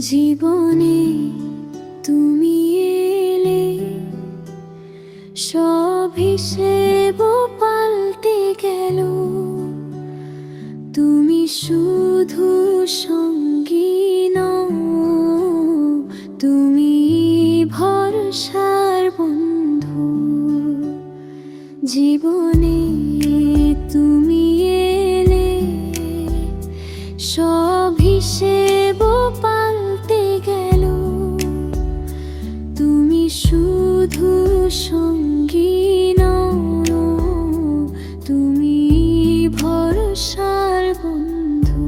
জীবনে তুমি এলে সব হিসেব পাল্টে গেল। তুমি শুধু সঙ্গী নও, তুমি ভরসার বন্ধু। জীবনে ভরসার বন্ধু,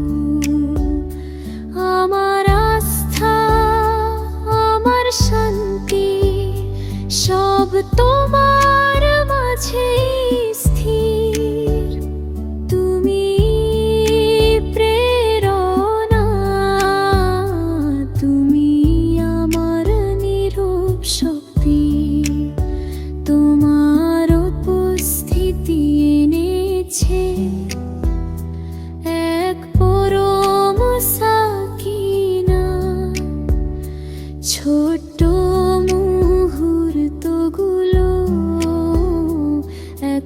আমার আস্থা, আমার শান্তি সব তোমার মাঝে স্থির। তুমি প্রেরণা, তুমি আমার নীরব শক্তি। তোমার উপস্থিতি এনেছে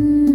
mm.